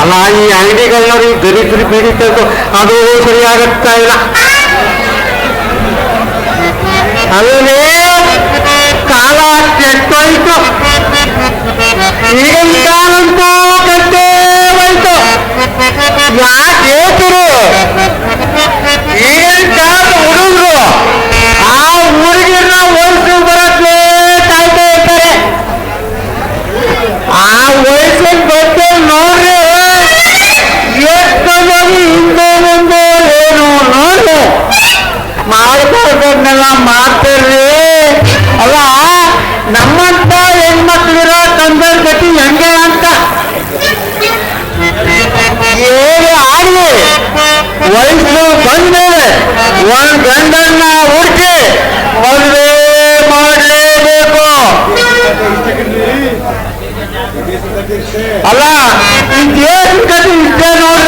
ಅಲ್ಲ ಈ ಅಂಗಡಿಗಳವರು ದರಿದ್ರಿ ಪೀಡಿತದ್ದು ಅದು ಸರಿಯಾಗತ್ತಾ ಇಲ್ಲ ಅಲ್ಲೇ ಕಾಲ ಕೆಟ್ಟೋಯ್ತು ಈಗ ಮಾಡ್ಕೊಳ್ಬೇಕನ್ನೆಲ್ಲ ಮಾಡ್ತಿರ್ರಿ ಅಲ್ಲ, ನಮ್ಮಂತ ಹೆಣ್ಮಕ್ಳಿರೋ ತಂದೆ ಗತಿ ಹೆಂಗೆ ಅಂತ? ಏನು ಆಗ್ಲಿ ವಯಸ್ಸು ಬಂದ್ಮೇಲೆ ಒಂದ್ ಗಂಡನ್ನ ಹುಡುಕಿ ಮದುವೆ ಮಾಡಲೇಬೇಕು ಅಲ್ಲ ಇದೇನು ಕತೆ ಇಷ್ಟೇ ನೋಡ್ರಿ?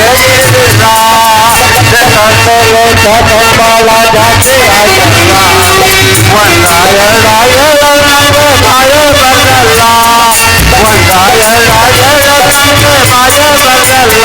ಸೇರಿಲ್ಲ ಕಣ್ಣಲ್ಲಿ ಕಟಂಬಳ ಜಾತಿ ಆಯ್ತಲ್ಲ ಒಂದ ಎರಡ ಏಳರಂಗೆ ಬಾಯ ಬರಲ್ಲ ಒಂದ ಎರಡ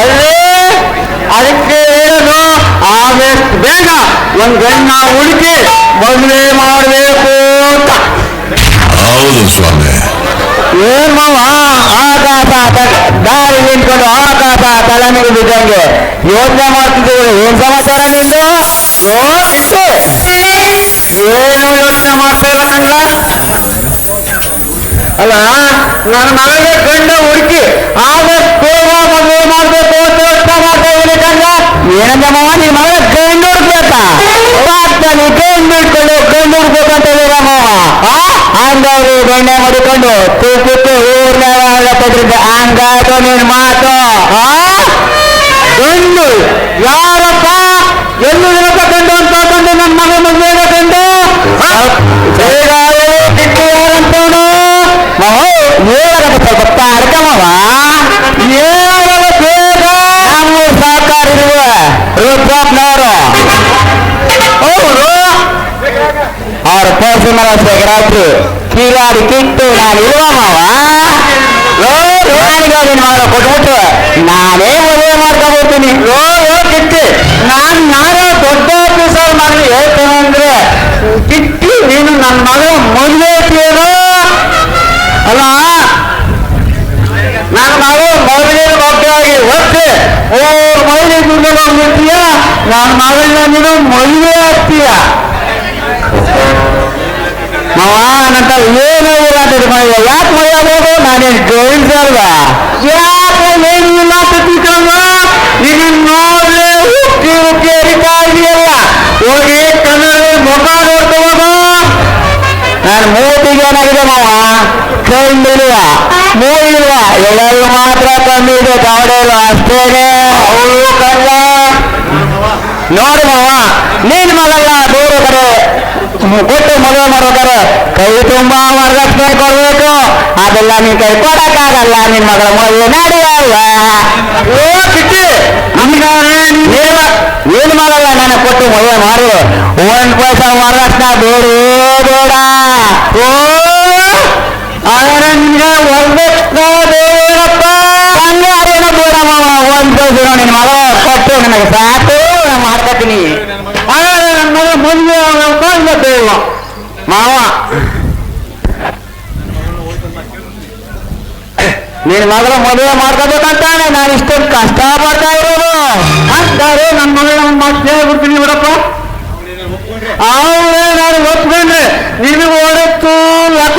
ಅಲ್ಲೇ ಅದಕ್ಕೆ ಏನು ಆದಷ್ಟು ಬೇಗ ಒಂದು ಗಣ್ಣ ಹುಡುಕಿ ಮದುವೆ ಮಾಡಬೇಕು ಅಂತ. ಹೌದು ಸ್ವಾಮಿ. ಏನ್ ಮಾವ? ಆಕಾಶ ದಾರಿ ನಿಂತ್ಕೊಂಡು ಆಕಾಶ ತಲೆ ಮೇಲೆ ಬಿದ್ದಂಗೆ ಯೋಚನೆ ಮಾಡ್ತಿದ್ದೀವಿ. ಏನ್ ಸಮಾಚಾರ ನಿಂದು? ಯೋಚಿಸಿ ಏನು ಯೋಚನೆ ಮಾಡ್ತಾ ಇಲ್ಲ ಕಣ್ಣ ಅಲ್ಲ ನನ್ನ ಮಗಳಿಗೆ ಗಂಡ ಹುಡುಕಿ ಆದಷ್ಟು ಬೇಗ ಮದುವೆ ಮಾಡ್ಬೇಕು ಅಂತ ಯೋಚನೆ ಮಾಡ್ತಾ ಇದ್ದೀನಿ ಕಂಡ ಏನಂದ ಮಾವ ನಿನ್ ಮಗಳ ಗಂಡು ಹುಡುಕ್ಬೇಕಾ ನೀ ಗಂಡು ಹಿಡ್ಕೊಂಡು ಗಂಡು ಹುಡ್ಬೇಕು ಅಂತ ಹೇಳಿದ ಮಾವ ಹಂಗವ್ರು ಗಂಡೆ ಮಾಡಿಕೊಂಡು ತೂಕಕ್ಕೆ ಊರ್ನಾಗ ಕೊಟ್ಟಿದ್ದೆ ಹಂಗಾಯ್ತು ನಿನ್ ಮಾತು ಆ ಗಂಡು ಯಾರಪ್ಪ ಎಲ್ಲಿ ಇರಪ್ಪ ಅವ್ರ ಪರ್ಸನಲ್ ಸೆಕ್ರೆಟ್ರಿ ಕಿಟ್ಟು ನಾನು ಇರುವ ಮಾವ ಕೊಟ್ಬಿಟ್ಟು ನಾನೇ ಮದುವೆ ಮಾಡ್ಕೊಬಿಡ್ತೀನಿ ಲೋ ಲೋ ಕಿಟ್ಟಿ ನಾನು ನಾನೇ ದೊಡ್ಡ ಆಫೀಸರ್ ಮಗನಿಗೆ ಹೇಳ್ತೇನೆ ಅಂದ್ರೆ ಕಿಟ್ಟಿ ನೀನು ನನ್ನ ಮಗಳ ಮದುವೆ ಐತಿಯೇನೋ ಅಲ್ಲ ನನ್ನ ಮಗಳು ಮದುವೆ ಮಕ್ಕಳಾಗಿ ಒತ್ತೆ ಓ ಮದುವೆ ದುಡ್ಡು ಹೋಗ್ಬಿಡ್ತೀಯ ನನ್ನ ಮಗಳನ್ನ ನೀನು ಮದುವೆ ಯಾಕೆ ಮದುವೆ ಆಗೋದು ನಾನೇನು ಜೋಯಿನ್ಸ್ ಅಲ್ವಾ ಯಾಕೆ ಏನಿಲ್ಲ ಅಂತ ತಿಳ್ಕೊಂಡು ನೀನು ನೋಡ್ಲೆ ಉಕ್ಕಿ ಉಕ್ಕಿ ಹರಿತಾ ಇದೆಯಲ್ಲ ಹೋಗಿ ಕನ್ನಡ ಮುಖ ನೋಡ್ಕೋಬೋದು ನಾನು ಮೂತಿಗೆ ಏನಾಗಿದೆ ಮಾವ ಕಣ್ಣಿಲ್ವ ಮೂಗಿಲ್ವ ಎಲ್ಲರೂ ಮಾತ್ರ ಕಣ್ಣಿದೆ ಗಾವಡೆ ಇಲ್ವ ಅಷ್ಟೇನೆ ಅವಳು ಕಲ್ಲ ನೋಡು ಮಾವ ನೀನ್ ಮಗಲ್ಲ ದೂರ ಕಡೆ ಕೊಟ್ಟು ಮದುವೆ ಮಾಡ್ಬೇಕಾರೆ ಕೈ ತುಂಬಾ ವರದಕ್ಷಿಣೆ ಕೊಡ್ಬೇಕು ಅದೆಲ್ಲ ನೀನ್ ಕೈ ಕೊಡಕ್ಕಾಗಲ್ಲ ನಿನ್ ಮಗಳ ಮದುವೆ ನಡೆಯಲ್ಲ ಓ ಕಿಟ್ಟಿ ನೀನ್ ಮಗಲ್ಲ ನಾನು ಕೊಟ್ಟು ಮದುವೆ ಮಾಡು ಒಂದ್ ಪೈಸಾ ವರದಕ್ಷಿಣೆ ಬೇಡೇ ಬೇಡ ಓ ಆದ್ರೆ ನಿನ್ಗೆ ವರದಕ್ಷಿಣೆ ಬೇಡಪ್ಪ ಹಂಗಾರೇನೋ ಬೇಡ ಮಾವ ಒಂದ್ ಪೈಸೆ ನಿನ್ ಮಗ ಕೊಟ್ಟು ನನಗೆ ಸಾಕು ನಾನು ಮಾಡ್ಕೊತೀನಿ ಹಾಗಾದ್ರೆ ನನ್ನ ಮಗ ಮುಂದೆ ಅವನ ಬೇಡ ಮಾವ. ನೀನ್ ಮಗಳ ಮದುವೆ ಮಾಡ್ಕೋಬೇಕಂತಾನೆ, ನಾನು ಇಷ್ಟೊಂದು ಕಷ್ಟ ಪಡ್ತಾ ಇರೋದು. ಅಂತಾರೆ ನನ್ನ ಮಗಳ ಮತ್ತೆ ಹೇಳ್ಬಿಡ್ತೀನಿ ಬಿಡಪ್ಪ. ಅವರೇ ನಾನು ಒಪ್ಕೊಂಡ್ರೆ. ನಿನಗೆ ಹೊಡೆತು ಲಕ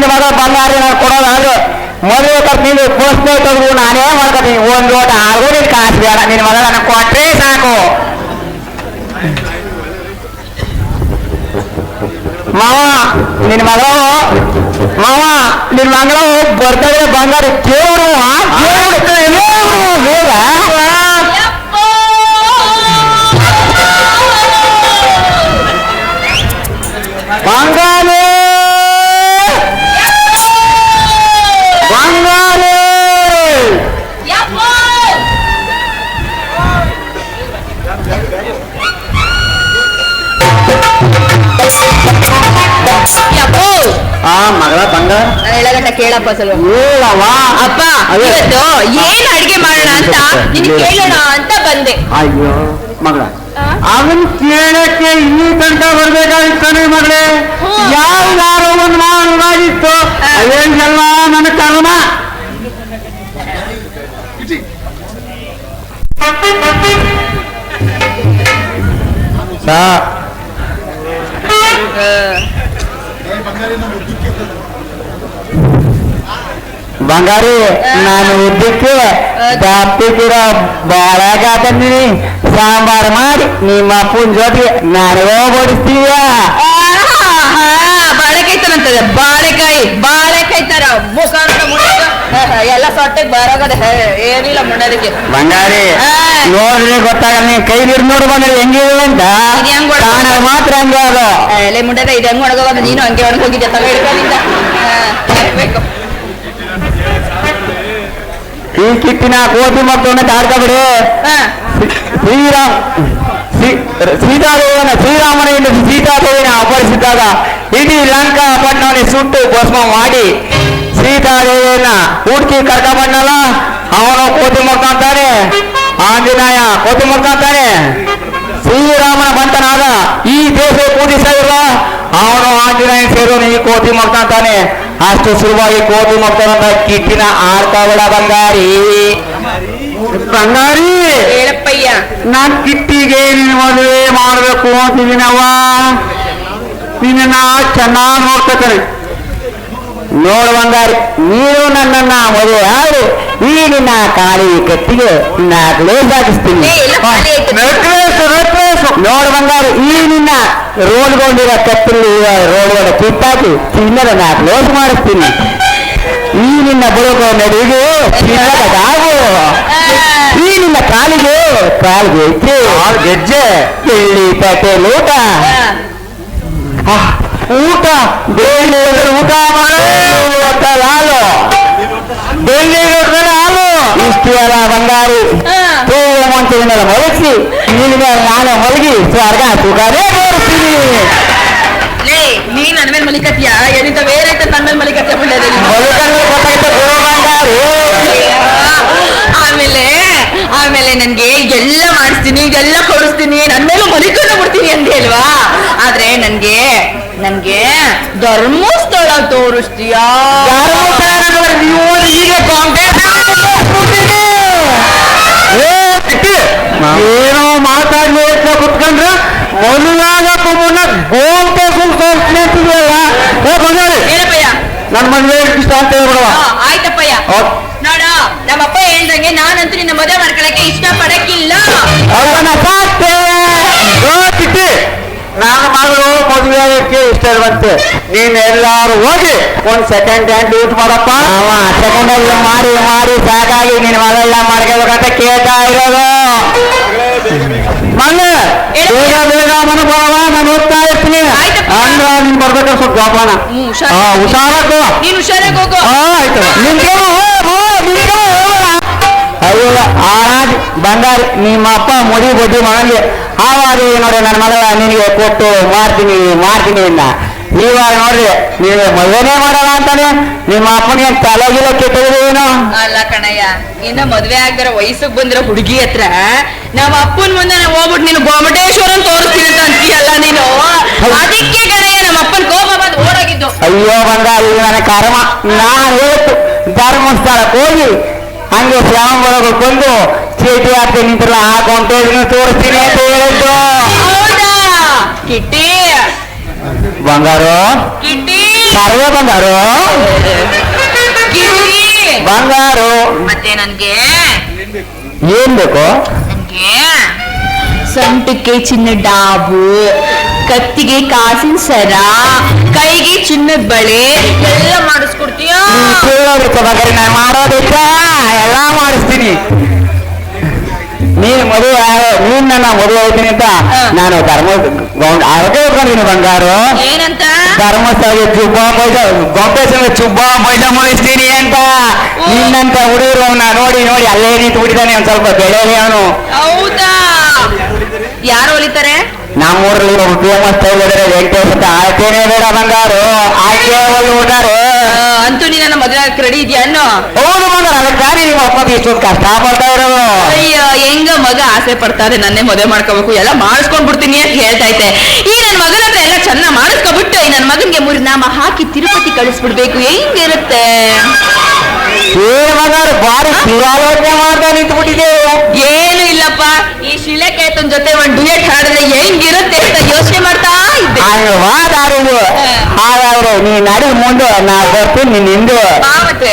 ನಿನ್ನ ಮಗ ಬಂಗಾರ ನಾನು ಕೊಡೋದಾದ್ರೆ ಮದುವೆ ಖರ್ಚು ನೀನು ಪೋಸ್ಟ್ನೇ ತೆಗೆದು ನಾನೇ ಮಾಡ್ಕೊತೀನಿ. ಒಂದು ಓಟ ಆಗೂ ನಿನ್ ಕಾಸು ಬೇಡ ನಿನ್ನ ಮಗ ನನಗೆ ಕೊಟ್ರೆ ಸಾಕು. ಮಾವ ನಿನ್ನ ಮಗಳು, ಮಾವ ನಿನ್ನ ಮಗಳು, ಬರ್ತಡೆ ಬಂಗಾರ ಕೇವರು ಕೇವರು ಬಂಗಾರ ನಾನು ಹೇಳಗಂಟ ಕೇಳಪ್ಪ ಸ್ವಲ್ಪ. ಹೇಳವ ಅಪ್ಪ ಅದೇ. ಇವತ್ತು ಏನ್ ಅಡಿಗೆ ಮಾಡೋಣ ಅಂತ ನಿನ್ ಕೇಳೋಣ ಅಂತ ಬಂದೆ. ಅಯ್ಯೋ ಮಗಳ. ಆ? ಅವನ್ ಕೇಳಕ್ಕೆ ಈ ತನಕ ಬರ್ಬೇಕಾಗಿತ್ತಾನೆ ಮಗಳೇ. ಹ್ಮ್. ಯಾವ್ದಾರು ಒಂದು ಮಾಡಲಾಗಿತ್ತು ಆ. ಅದೇನೆಲ್ಲ ನನ್ನ ಕರ್ಮ? ಸಾ. ಬಂಗಾರಿ ನಾನು ಉದ್ದಕ್ಕೆ ದಾಪ್ತಿಗಿರ ಬಾಳಾಗ ತಂದಿನಿ ಸಾಂಬಾರ್ ಮಾಡಿ ನಿಮ್ಮ ಅಪ್ಪನ ಜೊತೆಗೆ ನನಗೋ ಬಡಿಸ್ತೀಯ ಬಾಳೆಕಾಯಿ ತರಂತದೆ ಬಾಳೆಕಾಯಿ ಬಾಳೆಕಾಯಿ ತರ ಮುಖ ಅಂತ ಮುಟ್ಟ ಎಲ್ಲ ಸೊಟ್ಟೆಗೆ ಬರೋಗದ ಏನಿಲ್ಲ ಮುನ್ನೋದಕ್ಕೆ ಬಂಗಾರಿ ಆ. ನೋಡ್ರಿ ಗೊತ್ತಾಗಲ್ಲ ನೀನ್ ಕೈ ಹಿಡಿದು ನೋಡು ಬಂದ್ರೆ ಹೆಂಗಿದೆ ಅಂತ ಇದು ಹೆಂಗ್ ಒಡ್ದು- ಕಾಣೋದು ಮಾತ್ರ ಹಂಗೆ ಅದು ಎಲೆ ಮುಂಡದ ಇದು ಹೆಂಗ್ ಒಣಗೋಗೋದು ನೀನು ಹಂಗೆ ಒಣಗೋಗಿದ್ದೆ ತಗ ಹಿಡ್ಕೊಂಡಿದ್ದ ಬೇಕು ಈ ಕಿಟ್ಟಿನ ಕೋತಿ ಮಕ್ಕಳನ್ನ ತಾಡ್ಕೊಬಿಡಿ ಹಾ ಶ್ರೀರಾಮ್ ಶ್ರೀ- ಸೀತಾದೇವಿಯನ್ನ ಶ್ರೀರಾಮನಿಂದ ಸೀತಾದೇವಿನ ಅಪಹರಿಸಿದಾಗ ಇಡೀ ಲಂಕಾ ಪಟ್ಟಣವನ್ನು ಸುಟ್ಟು ಭಸ್ಮ ಮಾಡಿ ಸೀತಾದೇವಿಯನ್ನ ಹುಡುಕಿ ಕರ್ಕೊಂಡ್ಬಂದಲ್ಲ ಅವನು ಕೋತಿ ಮಕ್ಕಂತಾನೆ ಆಂಜನೇಯ ಕೋತಿ ಮಕ್ಕಂತಾನೆ ಶ್ರೀರಾಮನ ಬಂತನಾದ ಈ ದೇಶ ಪೂಜಿಸಿಲ್ಲ ಅವನು ಆಂಜನೇಯ ಸೇರೋನು ಈ ಕೋತಿ ಮಕ್ಕಂತಾನೆ ಅಷ್ಟು ಸುಲಭವಾಗಿ ಕೋತಿ ಮಕ್ಕಳಂತ ಕಿಟ್ಟಿನ ಆಡ್ತಾವಳ ಬಂಗಾರಿ. ಬಂಗಾರಿ? ಹೇಳಪ್ಪಯ್ಯ. ನಾನ್ ಕಿಟ್ಟಿಗೆ ನೀನು ಮದುವೆ ಮಾಡಬೇಕು ಅಂತಿದ್ದೀನವ್ವ ನಿನ್ನ ಚೆನ್ನಾಗಿ ನೋಡ್ಕೊತಾರೆ ನೋಡು ಬಂಗಾರಿ ನೀನು ನನ್ನನ್ನ ಮದುವೆ ಆಡು. ಈ ನಿನ್ನ ಕಾಲಿ ಕತ್ತಿಗೆ ಹಾಕಿಸ್ತೀನಿ ಇಲ್ಲ, ನೆಕ್ಲೇಸ್ ನೋಡು ಬಂಗಾರಿ ಈ ನಿನ್ನ ರೋಡ್ಗೊಂಡಿರೋ ಕತ್ತಲ್ಲಿ ರೋಡ್ಗಳ ಕಿತ್ತಾಕಿ ಚಿನ್ನದ ನಾಗ್ಲೇಸ್ ಮಾಡಿಸ್ತೀನಿ. ಈ ನಿನ್ನ ಬುಡಕೋ ನಡುವಿಗೆ ಚಿನ್ನದ ದಾಗು. ಈ ನಿನ್ನ ಕಾಲಿಗೆ ಕಾಲು ಗೆಜ್ಜೆ. ಗೆಜ್ಜೆ ಬೆಳ್ಳಿ ಪಟೇಲ್ ಲೂಟ. ಆಹ್, ಊಟ ಬೆಳ್ಳಿ ಊಟ ಮಾಡೋ ಹಾಲು ಬೆಳ್ಳಿ ಲೋಟದಲ್ಲಿ ಹಾಲು ಇಷ್ಟು ಎಲ್ಲ ಬಂಗಾರಿ ತೇವ ಮಂಚವಿನೆಲ್ಲ ಮಲಗಿಸಿ ನಿನಗೆ ನಾನು ಮಲಗಿ ಸ್ವರ್ಗ ಸುಖನೇ ತೋರಿಸ್ತೀನಿ ಲೇ ನೀ ನನ್ನ ಮೇಲೆ ಮಲಿಕತ್ತೀಯ ಎಲ್ಲಿಂದ ಬೇರೆ ಐತೆ ನನ್ನ ಮೇಲೆ ಮಲಿಕತ್ತೀಯ ಬಿಡೋದು ನನ್ನ ಮದುವೆ ಇಷ್ಟ ಅಂತ ಹೇಳ್ಬಿಡುವ ಆಯ್ತಪ್ಪಯ್ಯ. ನೋಡ ನಮ್ಮಪ್ಪ ಹೇಳ್ದಂಗೆ ನಾನಂತೂ ನಿನ್ನ ಮದುವೆ ಮಾಡ್ಕೊಳಕ್ಕೆ ಇಷ್ಟ ಪಡಕ್ಕಿಲ್ಲ ಅವನ ಸಾಕ್ತೆ ಓ ಕಿಟ್ಟಿ ನಾನು ಮಗಳು ಮದುವೆ ಆಗಕ್ಕೆ ಇಷ್ಟ ಇರುವಂತೆ ನೀನ್ ಎಲ್ಲಾರು ಹೋಗಿ ಒಂದ್ ಸೆಕೆಂಡ್ ಹ್ಯಾಂಡ್ ಯೂಸ್ ಮಾಡಪ್ಪ. ಅವ ಸೆಕೆಂಡ್ ಹ್ಯಾಂಡ್ ಮಾಡಿ ಮಾಡಿ ಸಾಕಾಗಿ ನೀನ್ ಮಗಳೆಲ್ಲ ಮಾಡ್ಕೋಬೇಕಂತ ಕೇಳ್ತಾ ಇರೋದು. ಮಲ್ಲೆ ಬೇಗ ಬೇಗ ಮನೆ ಬರವ ನಾನು ಓದ್ತಾ ಇರ್ತೀನಿ. ಅಂದ್ರ ನೀನ್ ಬರ್ಬೇಕಾದ್ರೆ ಸ್ವಲ್ಪ ಜೋಪಾನ. ಹ್ಮ್, ಹುಷಾರ್. ಹಾ ಹುಷಾರಾಗು ನೀನು ಹುಷಾರಾಗಿ ಹೋಗು. ಆ, ಆಯ್ತು. ಅಯ್ಯೋ ಆರಾಜ್ ಬಂಗಾರ ನಿಮ್ಮ ಅಪ್ಪ ಮುಡಿ ಬಡ್ಡಿ ಮಗನಿಗೆ ಆವಾಗ ನೋಡಿ ನನ್ನ ಮಗಳ ನಿನಗೆ ಕೊಟ್ಟು ಮಾಡ್ತೀನಿ ಮಾಡ್ತೀನಿ ಇಲ್ಲ ಇವಾಗ ನೋಡ್ರಿ ನೀವು ಮದುವೆನೇ ಮಾಡಲ್ಲ ಅಂತಾನೆ ನಿಮ್ಮ ಅಪ್ಪನಿಗೆ ತಲೆಗಿಲ್ಲ ಕೆಟ್ಟಿದ್ರೇನು ಅಲ್ಲ ಕಣಯ್ಯ ಇನ್ನ ಮದ್ವೆ ಆಗಿರ ವಯಸ್ಸಿಗೆ ಬಂದಿರೋ ಹುಡುಗಿ ಹತ್ರ ನಮ್ಮ ಅಪ್ಪನ ಮುಂದೆ ನಾವು ಹೋಗ್ಬಿಟ್ಟು ನೀನು ಗೊಮಟೇಶ್ವರನ್ ತೋರಿಸ್ತೀನಿ ಅಂತ ಅಂತೀಯಲ್ಲ ನೀನು? ಅದಕ್ಕೆ ಕಣಯ್ಯ ನಮ್ಮ ಅಪ್ಪನ ಕೋಪ ಬಂದು ಓಡೋಗಿದ್ದು. ಅಯ್ಯೋ ಬಂದ ಅಲ್ಲಿ ನನ್ನ ಕರ್ಮ. ನಾನು ಹೇಳ್ತು ಧರ್ಮಸ್ಥಳಕ್ಕೆ ಹೋಗಿ ಹಂಗೆ ಶ್ಯಾಮಗಳು ಬಂದು ಚೀಟಿ ಹಾಕಿ ನಿಂತಿಲ್ಲ ಹಾಕೊಂತ ತೋರಿಸ್ತೀನಿ ಅಂತ ಹೇಳಿದ್ದು. ಹೌದಾ? ಕಿಟ್ಟಿ ಬಂಗಾರು? ಸರ್ವೆ ಬಂಗಾರು? ಕಿಟ್ಟಿ ಬಂಗಾರು. ಮತ್ತೆ ನನ್ಗೆ? ಏನ್ ಬೇಕು? ನನ್ಗೆ? ಸೊಂಟಕ್ಕೆ ಚಿನ್ನ ಡಾಬು ಕತ್ತಿಗೆ ಕಾಸಿನ ಸರ ಕೈಗೆ ಚಿನ್ನದ ಬಳೆ ಎಲ್ಲ ಮಾಡಿಸ್ಕೊಡ್ತೀಯ? ಬಂಗಾರ ಬಂಗಾರಿ ನಾನು ಮಾಡೋದಕ್ಕ ಎಲ್ಲ ಮಾಡಿಸ್ತೀನಿ. ನೀನ್ ಮದುವೆ ನೀನ್ ನನ್ನ ಮದುವೆ ಹೋಗ್ತೀನಿ ಅಂತ. ನಾನು ಧರ್ಮ ಹೋಗ್ತೀನಿ ಬಂಗಾರು. ಏನಂತ? ಧರ್ಮಸ್ಥಳ ಚುಬ್ಬ ಮೈದ ಗೊಂಪೇಶ್ವರ ಚುಬ್ಬ ಮೈದ ಮಾಡಿಸ್ತೀನಿ ಅಂತ. ನಿನ್ನಂತ ಹುಡುಗರು ನೋಡಿ ನೋಡಿ ಅಲ್ಲೇ ನಿಂತು ಬಿಟ್ಟಿದ್ದಾನೆ ಒಂದ್ ಸ್ವಲ್ಪ ಬೆಳೆಯಲಿ ಅವನು. ಹೌದಾ? ಯಾರು ಹೊಲಿತಾರೆ ನಮ್ಮೂರಲ್ಲಿ ಒಬ್ಬ ಫೇಮಸ್ ಟೈಲರ್ ವೆಂಕಟೇಶ್ ಆಯ್ಕೆನೇ ಬೇಡ ಬಂಗಾರು ಆಯ್ಕೆ ಹೋಗಿ ಹೋದಾರು ಅಂತೂ ನೀ ನನ್ನ ಮದುವೆ ರೆಡಿ ಇದೆಯಾ ಅನ್ನೋ? ಹೌದು ಬಂಗಾರ ಅದಕ್ಕಾಗಿ ನಿಮ್ಮ ಅಪ್ಪ ಇಷ್ಟೊಂದು ಕಷ್ಟ ಪಡ್ತಾ ಅಯ್ಯೋ ಹೆಂಗ ಮಗ ಆಸೆ ಪಡ್ತಾರೆ ನನ್ನೇ ಮದುವೆ ಮಾಡ್ಕೋಬೇಕು ಎಲ್ಲ ಮಾಡಿಸ್ಕೊಂಡ್ ಬಿಡ್ತೀನಿ ಅಂತ ಹೇಳ್ತಾ ಇದ್ದೆ. ಈ ನನ್ನ ಮಗನ ಹತ್ರ ಎಲ್ಲ ಚೆನ್ನಾಗಿ ಮಾಡಿಸ್ಕೊಬಿಟ್ಟು ಈ ನನ್ನ ಮಗನಿಗೆ ಮೂರು ನಾಮ ಹಾಕಿ ತಿರುಪತಿ ಕಳಿಸ್ಬಿಡ್ಬೇಕು ಹೆಂಗಿರುತ್ತೆ? ಏ ಬಂಗಾರ ಬಾರಿ ಮಾಡ್ತಾ ಬಿಟ್ಟಿದೆ ಏನು ಇಲ್ಲಪ್ಪ. ಜೊತೆ ಒಂದ್ ಡುಯೆಟ್ ಹಾಡಿದ್ರೆ ಹೆಂಗಿರುತ್ತೆ ಅಂತ ಯೋಚನೆ ಮಾಡ್ತಾ ಇದ್ದೆ. ವಾದಾರು ಹಾಗಾದ್ರೆ ನೀ ನಡಿ ಮುಂದೆ ನಾ ಬರ್ತೀನಿ ನೀನ್ ಹಿಂದೆ ಬಾ ಮತ್ತೆ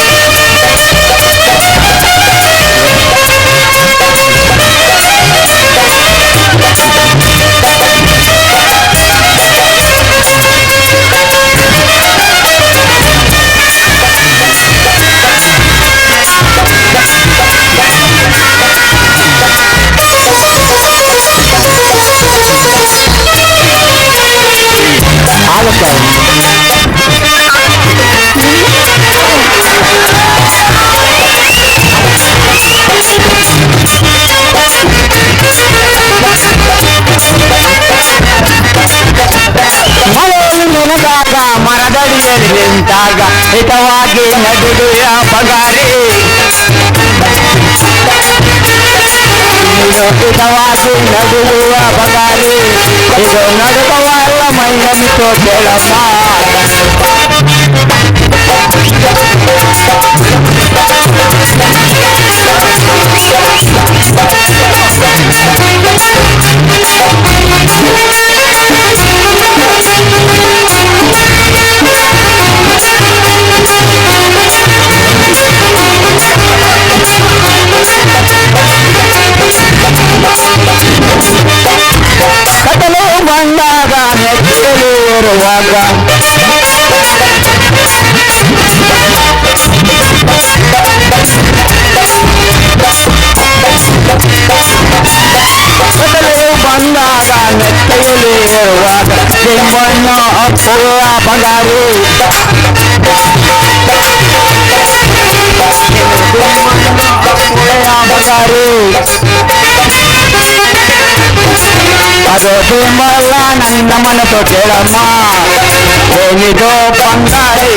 ಹಿತವಾಗಿ ನಡುವೆಯ ಬಗಾರಿ ನೀನು ಹಿತವಾಗಿ ನಡುಗುವ ಬಗಾರಿ ಇದು ನಡುಕವಲ್ಲ ಮೈಯಂತು ಕೆಳಮ್ಮ ಕಟಲು moro waka little banda ga nettayo no up for a pagare విషయం వల్ల నన్న మనతో చేరమ్మా భూమితో పండాలి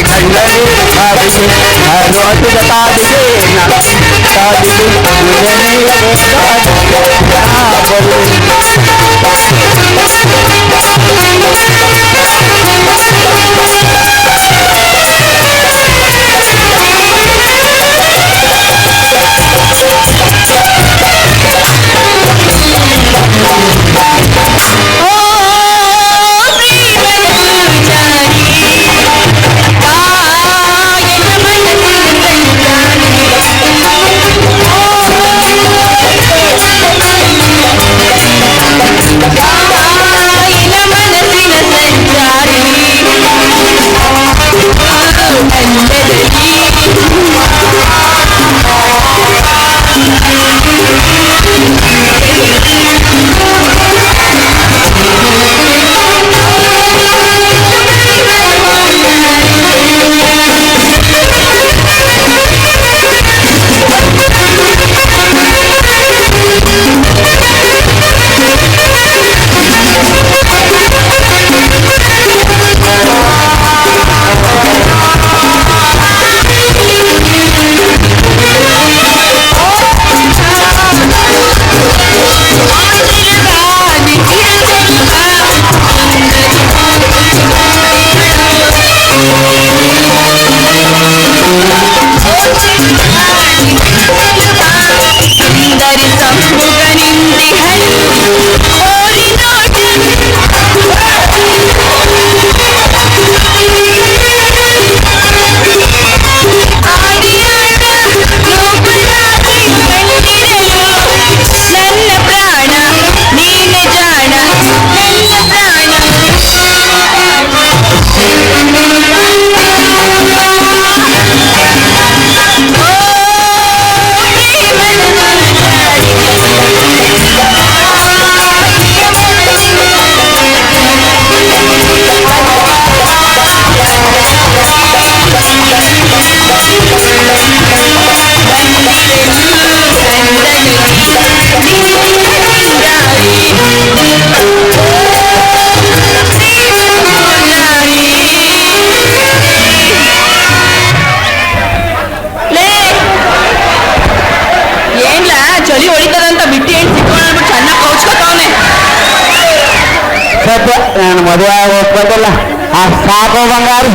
ಆಗಿ ಆ ಸಾಕು ಬಂಗಾರು.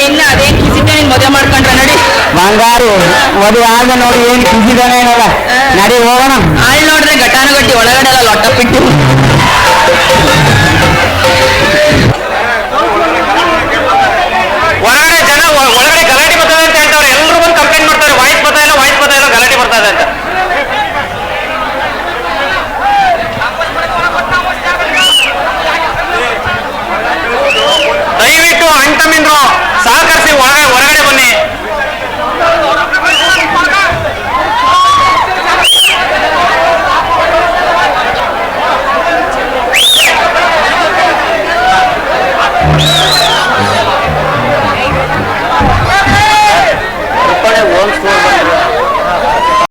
ನಿನ್ನ ಅದೇ ಕಿಸಿದ್ದೆ ನೀನ್ ಮದುವೆ ಮಾಡ್ಕೊಂಡ್ರ ನಡಿ. ಬಂಗಾರು ಮದುವೆ ಆದ ನೋಡಿ ಏನ್ ಕಿಸಿದಾನೆ ಏನಲ್ಲ ನಡಿ ಹೋಗೋಣ.